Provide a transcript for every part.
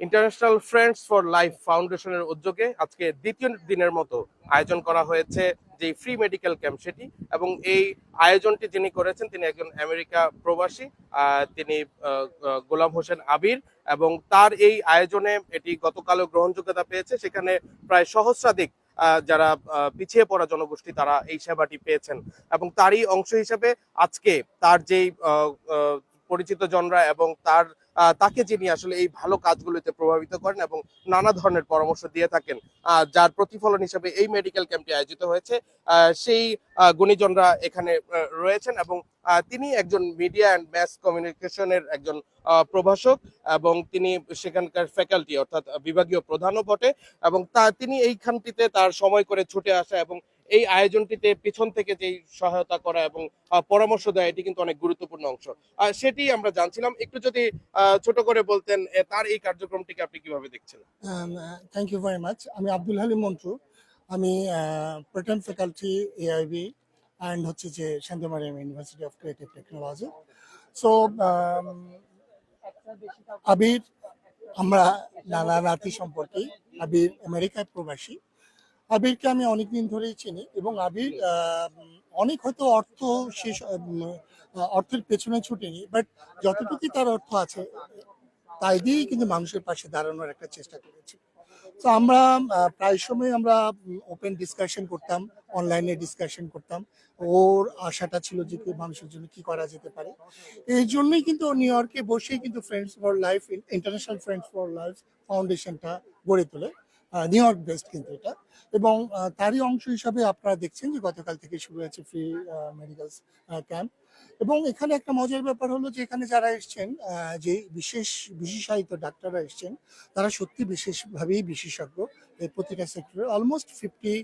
International friends for life ফাউন্ডেশনের উদ্যোগে আজকে দ্বিতীয় দিনের মতো আয়োজন করা হয়েছে যে ফ্রি মেডিকেল ক্যাম্প সেটি এবং এই আয়োজনটি যিনি করেছেন তিনি একজন আমেরিকা প্রবাসী তিনি গোলাম হোসেন আবির এবং তার এই আয়োজনে এটি গতকালও গ্রহণযোগ্যতা পেয়েছে। সেখানে প্রায় সহস্রাধিক যারা পিছিয়ে পড়া জনগোষ্ঠী তারা এই সেবাটি পেয়েছেন এবং তারই অংশ হিসেবে আজকে তার যেই পরিচিত জনরা এবং তার তাকে যিনি আসলে এই ভালো কাজগুলোতে প্রভাবিত করেন এবং নানা ধরনের পরামর্শ দিয়ে থাকেন যার প্রতিফলন হিসেবে এই মেডিকেল ক্যাম্পটি আয়োজিত হয়েছে। সেই গুণীজনরা এখানে রয়েছেন এবং তিনি একজন মিডিয়া অ্যান্ড ম্যাস কমিউনিকেশনের একজন প্রভাষক এবং তিনি সেখানকার ফ্যাকাল্টি অর্থাৎ বিভাগীয় প্রধানও বটে এবং তা, তিনি এইখানটিতে তার সময় করে ছুটে আসা এবং এই আয়োজনটিতে পিছন থেকে যেই সহায়তা করা এবং পরামর্শ দেয় এটি কিন্তু অনেক গুরুত্বপূর্ণ অংশ। সেটি আমরা জানছিলাম। একটু যদি ছোট করে বলতেন তার এই কার্যক্রমটিকে আপনি কীভাবে দেখছেন থ্যাংক ইউ ভেরি মাচ আমি আব্দুল হালিম মন্টু। আমি প্রোটন ফ্যাকাল্টি এআইবি অ্যান্ড হচ্ছে যে Shanto Mariam university of creative technology so Abir, আমরা নানা নাতি সম্পর্কে, আবির আমেরিকায় প্রবাসী। আবিরকে আমি অনেকদিন ধরেই চিনি এবং আবির অনেক হয়তো অর্থ শেষ অর্থের পেছনে ছুটেনি বাট যতটুকু তার অর্থ আছে তাই দিয়েই কিন্তু মানুষের পাশে দাঁড়ানোর একটা চেষ্টা করেছি। তো আমরা প্রায় সময় আমরা ওপেন ডিসকাশন করতাম অনলাইনে ডিসকাশন করতাম ওর আশাটা ছিল যে কি মানুষের জন্য কি করা যেতে পারে। এই জন্যই কিন্তু নিউ ইয়র্কে বসেই কিন্তু friends for life international friends for life ফাউন্ডেশনটা গড়ে তোলে। নিউ ইয়র্ক বেস্ট কিন্তু এটা। এবং তারই অংশ হিসাবে আপনারা দেখছেন যে গতকাল থেকে শুরু হয়েছে ফ্রি মেডিকেল ক্যাম্প এবং এখানে একটা মজার ব্যাপার হলো যে এখানে যারা এসছেন যে বিশেষ, বিশেষায়িত ডাক্তাররা এসছেন, তারা সত্যি বিশেষভাবেই বিশেষজ্ঞ এই প্রতিটা সেক্টরে অলমোস্ট ফিফটি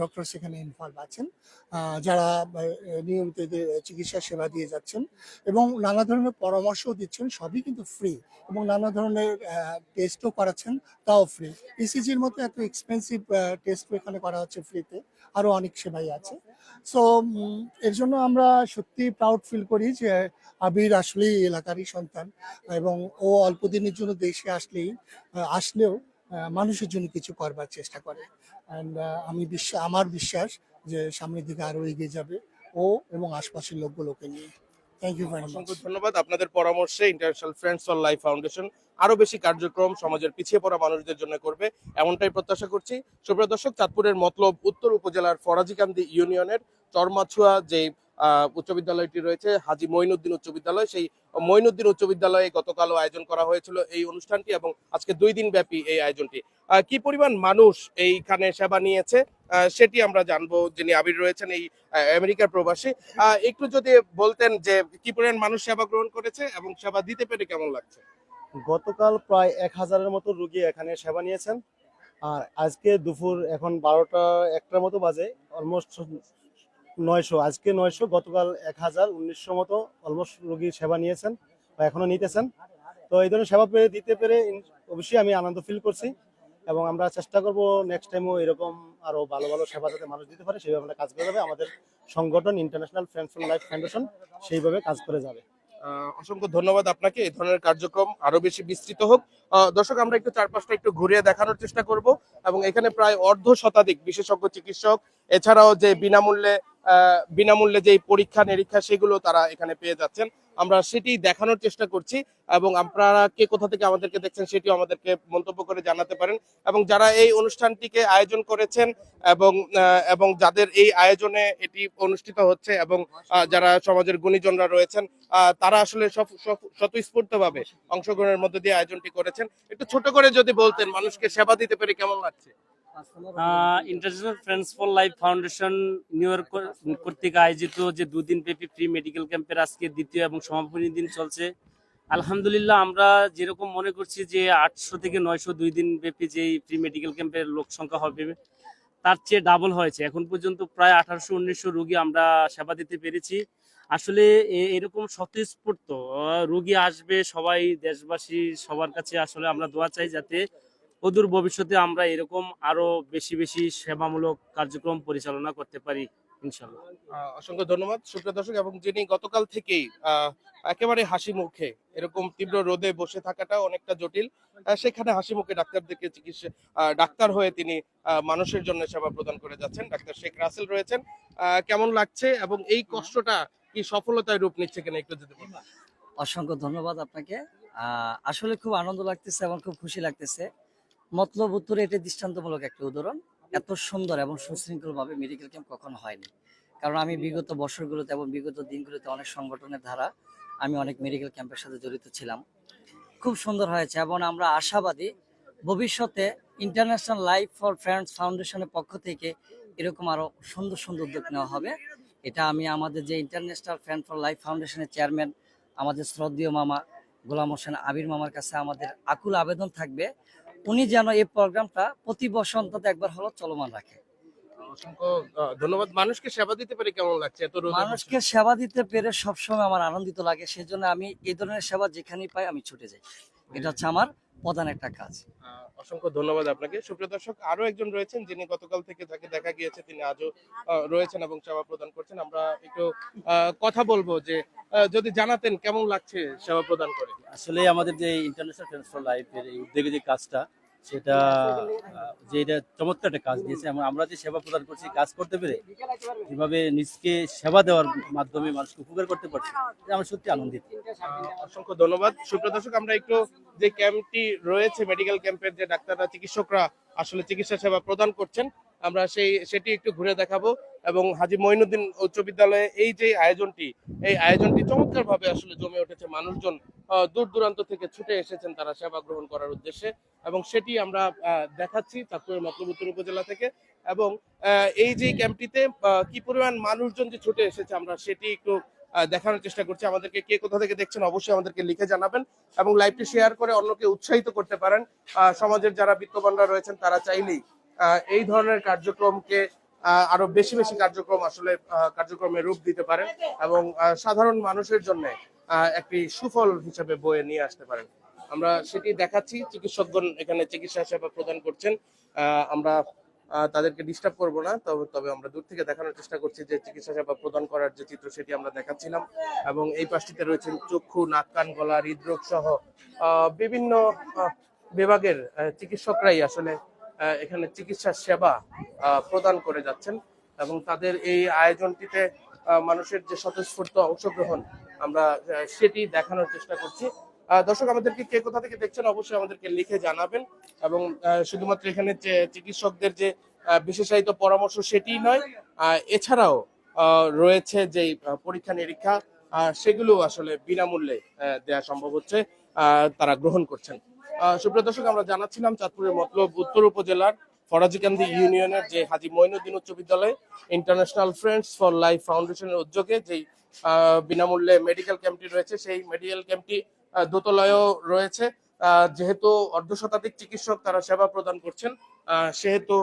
ডক্টর সেখানে ইনভলভ আছেন যারা নিয়মিত চিকিৎসা সেবা দিয়ে যাচ্ছেন এবং নানা ধরনের পরামর্শও দিচ্ছেন, সবই কিন্তু ফ্রি এবং নানা ধরনের টেস্টও করাচ্ছেন, তাও ফ্রি ইসিজির মতো এত এক্সপেন্সিভ টেস্টও এখানে করা হচ্ছে ফ্রিতে আরও অনেক সেবাই আছে। সো এর জন্য আমরা সত্যি প্রাউড ফিল করি যে আবির আসলেই এলাকারই সন্তান এবং ও অল্প দিনের জন্য দেশে আসলেই আসলেও মানুষের জন্য কিছু করবার চেষ্টা করে। অ্যান্ড আমি বিশ্বাস, আমার বিশ্বাস যে সামনের দিকে আরও এগিয়ে যাবে ও এবং আশপাশের লোকগুলোকে নিয়ে। থ্যাংক ইউ অসংখ্য ধন্যবাদ আপনাদের পরামর্শে international friends for life foundation আরও বেশি কার্যক্রম সমাজের পিছিয়ে পড়া মানুষদের জন্য করবে এমনটাই প্রত্যাশা করছি। সুপ্রিয় দর্শক চাঁদপুরের মতলব উত্তর উপজেলার ফরাজিকান্দি ইউনিয়নের চরমাছুয়া যে আহ, উচ্চ বিদ্যালয়টি রয়েছে হাজি মঈনুদ্দিন উচ্চ বিদ্যালয় সেই মঈনুদ্দিন উচ্চ বিদ্যালয়ে গতকালও আয়োজন করা হয়েছিল এই অনুষ্ঠানটি এবং আজকে দুই দিন ব্যাপী এই আয়োজনটি। আহ, কি পরিমাণ মানুষ এইখানে সেবা নিয়েছে? সেটি আমরা জানব যিনি আবির রয়েছেন এই আমেরিকার প্রবাসী। একটু যদি বলতেন যে কি পরিমাণ মানুষ সেবা গ্রহণ করেছে এবং সেবা দিতে পেরে কেমন লাগছে? গতকাল প্রায় এক হাজারের মতো রুগী এখানে সেবা নিয়েছেন। আর আজকে দুপুর এখন বারোটা, একটার মতো বাজে অলমোস্ট নয়শো, আজকে নয়শো, গতকাল এক হাজার উনিশশো মতো অলমোস্ট রুগী সেবা নিয়েছেন বা এখনও নিতেছেন। তো এই ধরনের সেবা পেয়ে দিতে পেরে অবশ্যই আমি আনন্দ ফিল করছি। এবং আমরা চেষ্টা করব নেক্সট টাইমও এরকম আরও ভালো ভালো সেবা যাতে মানুষ দিতে পারে, সেইভাবে আমরা কাজ করে যাবে। আমাদের সংগঠন international friends for life foundation সেইভাবে কাজ করে যাবে। অসংখ্য ধন্যবাদ আপনাকে। এই ধরনের কার্যক্রম আরও বেশি বিস্তৃত হোক। দর্শক, আমরা একটু চারপাশটা একটু ঘুরিয়ে দেখানোর চেষ্টা করব এবং এখানে প্রায় অর্ধ শতাধিক বিশেষজ্ঞ চিকিৎসক, এছাড়াও যে বিনামূল্যে বিনামূল্যে যে পরীক্ষা নিরীক্ষা সেগুলো তারা এখানে পেয়ে যাচ্ছেন। আমরা সেটি দেখানোর চেষ্টা করছি এবং আপনারা কে কোথা থেকে আমাদেরকে দেখছেন সেটিও আমাদেরকে মন্তব্য করে জানাতে পারেন এবং যারা এই অনুষ্ঠানটিকে আয়োজন করেছেন এবং এবং যাদের এই আয়োজনে এটি অনুষ্ঠিত হচ্ছে এবং যারা সমাজের গুণীজনরা রয়েছেন তারা আসলে সফ- সফ- স্বতঃস্ফূর্তভাবে অংশগ্রহণের মধ্যে দিয়ে আয়োজনটি করেছেন। একটু ছোট করে যদি বলতেন, মানুষকে সেবা দিতে পেরে কেমন লাগছে? International friends for life foundation New York কর্তৃক আয়োজিত যে দুদিন ব্যাপী ফ্রি মেডিকেল ক্যাম্পের আজকে দ্বিতীয় এবং সমাপনী দিন চলছে। আলহামদুলিল্লাহ, আমরা যেরকম মনে করছি যে আটশো থেকে নয়শো দুই দিন ব্যাপী যে ফ্রি মেডিকেল ক্যাম্পের লোক সংখ্যা হবে, তার চেয়ে ডাবল হয়েছে। এখন পর্যন্ত প্রায় আঠারোশো উনিশশো রোগী আমরা সেবা দিতে পেরেছি। আসলে এরকম স্বতঃস্ফূর্ত রোগী আসবে, সবাই দেশবাসী সবার কাছে আসলে আমরা দোয়া চাই যাতে অদূর ভবিষ্যতে আমরা এরকম আরও বেশি বেশি সেবামূলক কার্যক্রম পরিচালনা করতে পারি ইনশাল্লাহ অসংখ্য ধন্যবাদ। সুপ্রিয় দর্শক এবং যিনি গতকাল থেকেই আহ, একেবারে হাসি মুখে এরকম তীব্র রোদে বসে থাকাটা অনেকটা জটিল সেখানে হাসি মুখে ডাক্তারদেরকে চিকিৎসা আহ, ডাক্তার হয়ে তিনি আহ, মানুষের জন্য সেবা প্রদান করে যাচ্ছেন। ডাক্তার শেখ রাসেল রয়েছেন। আহ, কেমন লাগছে এবং এই কষ্টটা কি সফলতায় রূপ নিচ্ছে কিনা একটু যদি অসংখ্য ধন্যবাদ আপনাকে। আহ, আসলে খুব আনন্দ লাগতেছে এবং খুব খুশি লাগতেছে। মতলব উত্তরে এটি দৃষ্টান্তমূলক একটা উদাহরণ। এত সুন্দর এবং সুশৃঙ্খলভাবে মেডিকেল ক্যাম্প কখনো হয়নি। কারণ আমি বিগত বছরগুলোতে এবং বিগত দিনগুলোতে অনেক সংগঠনের ধারা আমি অনেক মেডিকেল ক্যাম্পের সাথে জড়িত ছিলাম। খুব সুন্দর হয়েছে এবং আমরা আশাবাদী ভবিষ্যতে ইন্টারন্যাশনাল লাইফ ফর ফ্রেন্ডস ফাউন্ডেশনের পক্ষ থেকে এরকম আরও সুন্দর সুন্দর উদ্যোগ নেওয়া হবে। এটা আমি আমাদের যে ইন্টারন্যাশনাল ফ্রেন্ড ফর লাইফ ফাউন্ডেশনের চেয়ারম্যান আমাদের শ্রদ্ধেয় মামা গোলাম হোসেন আবির মামার কাছে আমাদের আকুল আবেদন থাকবে। উনি যেন এই প্রোগ্রামটা প্রতি বছর অন্তত একবার হলো চলমান রাখে। অসংখ্য ধন্যবাদ। মানুষকে সেবা দিতে পেরে কেমন লাগছে এত মানুষকে সেবা দিতে পেরে সবসময় আমার আনন্দিত লাগে সেই জন্য আমি এই ধরনের সেবা যেখানেই পাই আমি ছুটে যাই। এটা হচ্ছে আমার প্রধান একটা কাজ। অসংখ্য ধন্যবাদ আপনাকে। সুপ্রিয় দর্শক আরও একজন রয়েছেন যিনি গতকাল থেকে তাকে দেখা গিয়েছে। তিনি আজও রয়েছেন এবং সেবা প্রদান করছেন। আমরা একটু কথা বলব যে যদি জানাতেন কেমন লাগছে সেবা প্রদান করে। আসলে আমাদের যে ইন্টারন্যাশনাল ফ্রেন্ডস ফর লাইফের এই উদ্যোগে যে কাজটা সেটা যে এটা চমৎকার একটা কাজ দিয়েছে। এবং আমরা যে সেবা প্রদান করছি, কাজ করতে পেরে এভাবে নিজকে সেবা দেওয়ার মাধ্যমে মানুষকে উপকার করতে পারছি আমরা সত্যি আনন্দিত। অসংখ্য ধন্যবাদ। সুপ্রিয় দর্শক, আমরা একটু যে ক্যাম্পটি রয়েছে মেডিকেল ক্যাম্পের যে ডাক্তাররা, চিকিৎসকরা আসলে চিকিৎসা সেবা প্রদান করছেন, আমরা সেই, সেটি একটু ঘুরে দেখাবো। এবং হাজি মঈনুদ্দিন উচ্চ বিদ্যালয়ে এই যে আয়োজনটি, এই আয়োজনটি চমৎকার ভাবে আসলে জমে উঠেছে। মানুষজন দূর দূরান্ত থেকে ছুটে এসেছেন তারা সেবা গ্রহণ করার উদ্দেশ্যে এবং সেটি আমরা দেখাচ্ছি চাঁদপুরের মতলবুত্তর উপজেলা থেকে এবং এই যে ক্যাম্পটিতে কি পরিমাণ মানুষজন যে ছুটে এসেছে আমরা সেটি একটু দেখানোর চেষ্টা করছি। আমাদেরকে কে কোথা থেকে দেখছেন অবশ্যই আমাদেরকে লিখে জানাবেন এবং লাইভটি শেয়ার করে অন্যকে উৎসাহিত করতে পারেন। সমাজের যারা বিত্তবানরা রয়েছেন তারা চাইলেই এই ধরনের কার্যক্রমকে আরও বেশি বেশি কার্যক্রম আসলে কার্যক্রমে রূপ দিতে পারেন এবং সাধারণ মানুষের জন্য একটি সুফল হিসেবে বয়ে নিয়ে আসতে পারেন। আমরা সেটি দেখাচ্ছি, চিকিৎসকগণ এখানে চিকিৎসা সেবা প্রদান করছেন। আমরা তাদেরকে ডিস্টার্ব করব না, তবে তবে আমরা দূর থেকে দেখানোর চেষ্টা করছি যে চিকিৎসা সেবা প্রদান করার যে চিত্র সেটি আমরা দেখাচ্ছিলাম এবং এই পাশটিতে রয়েছেন চক্ষু, নাক, কান, গলা, হৃদরোগ সহ বিভিন্ন বিভাগের চিকিৎসকরাই আসলে এখানে চিকিৎসা সেবা প্রদান করে যাচ্ছেন এবং তাদের এই আয়োজনটিতে মানুষের যে স্বতঃস্ফূর্ত অংশগ্রহণ আমরা সেটি দেখানোর চেষ্টা করছি। দর্শক, আমাদেরকে কে কোথা থেকে দেখছেন অবশ্যই আমাদেরকে লিখে জানাবেন এবং শুধুমাত্র এখানে যে চিকিৎসকদের যে বিশেষায়িত পরামর্শ সেটি নয় এছাড়াও রয়েছে যে পরীক্ষা নিরীক্ষা সেগুলো আসলে বিনামূল্যে দেওয়া সম্ভব হচ্ছে তারা গ্রহণ করছেন। সুপ্রিয় দর্শক, আমরা জানাচ্ছিলাম চাঁদপুরের মতলব উত্তর উপজেলার ফরাজিকান্দি ইউনিয়নের যে হাজি মঈনুদ্দিন উচ্চ বিদ্যালয় ইন্টারন্যাশনাল ফ্রেন্ডস ফর লাইফ ফাউন্ডেশনের উদ্যোগে যেই বিনামূল্যে মেডিকেল ক্যাম্পটি রয়েছে, সেই মেডিকেল ক্যাম্পটি দোতলায়ও রয়েছে। যেহেতু অর্ধশতাধিক চিকিৎসক তারা সেবা প্রদান করছেন সেহেতু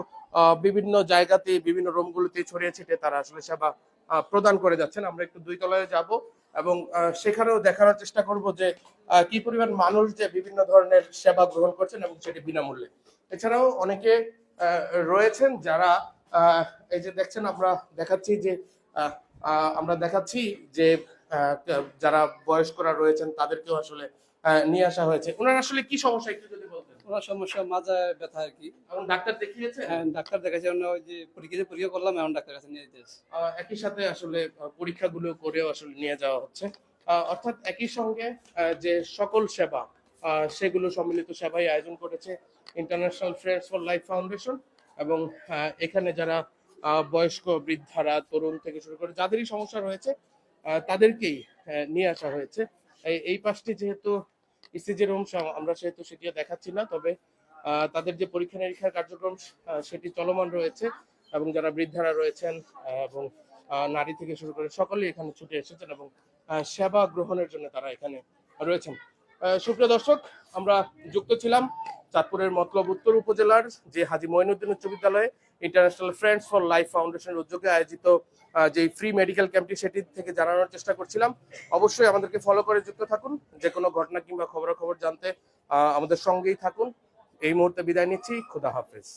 বিভিন্ন জায়গাতে, বিভিন্ন রুমগুলোতে ছড়িয়ে ছিটিয়ে তারা আসলে সেবা প্রদান করে যাচ্ছেন। আমরা একটু দুই তলায় যাব। এবং সেখানেও দেখানোর চেষ্টা করব যে কি পরিমাণ মানুষ যে বিভিন্ন ধরনের সেবা গ্রহণ করছেন এবং সেটি বিনামূল্যে। এছাড়াও অনেকে রয়েছেন যারা এই যে দেখছেন আমরা দেখাচ্ছি যে আমরা দেখাচ্ছি যে যারা বয়স্করা রয়েছেন তাদেরকেও আসলে নিয়ে আসা হয়েছে। ওনার আসলে কি সমস্যা একটু যদি ওনার সমস্যা মাজায় ব্যথা আর কি। ডাক্তার দেখিয়েছে হ্যাঁ, ডাক্তার দেখাচ্ছে আমরা ওই যে পরীক্ষা পরীক্ষা করলাম এখন ডাক্তার কাছে নিয়ে যেতে একই সাথে আসলে পরীক্ষাগুলো করেও আসলে নিয়ে যাওয়া হচ্ছে। অর্থাৎ একই সঙ্গে যে সকল সেবা সেগুলো সম্মিলিত সেবাই আয়োজন করেছে international friends for life foundation এবং এখানে যারা বয়স্ক বৃদ্ধারা তরুণ থেকে শুরু করে যাদেরই সমস্যা রয়েছে তাদেরকেই নিয়ে আসা হয়েছে। এই পাশটি যেহেতু ইসিজি রুম আমরা সেহেতু সেটিও দেখাচ্ছি না, তবে তাদের যে পরীক্ষা নিরীক্ষার কার্যক্রম সেটি চলমান রয়েছে এবং যারা বৃদ্ধারা রয়েছেন এবং নারী থেকে শুরু করে সকলেই এখানে ছুটে এসেছেন এবং সেবা গ্রহণের জন্য তারা এখানে রয়েছেন। সুপ্রিয় দর্শক, আমরা যুক্ত ছিলাম। চাঁদপুরের মতলব উত্তর উপজেলার যে হাজি মঈনুদ্দিন উচ্চ বিদ্যালয়ে ইন্টারন্যাশনাল ফ্রেন্ডস ফর লাইফ ফাউন্ডেশনের উদ্যোগে আয়োজিত যে ফ্রি মেডিকেল ক্যাম্পটি সেটি থেকে জানানোর চেষ্টা করছিলাম। অবশ্যই আমাদেরকে ফলো করে যুক্ত থাকুন। যে কোনো ঘটনা কিংবা খবরাখবর জানতে আমাদের সঙ্গেই থাকুন। এই মুহূর্তে বিদায় নিচ্ছি। খুদা হাফেজ।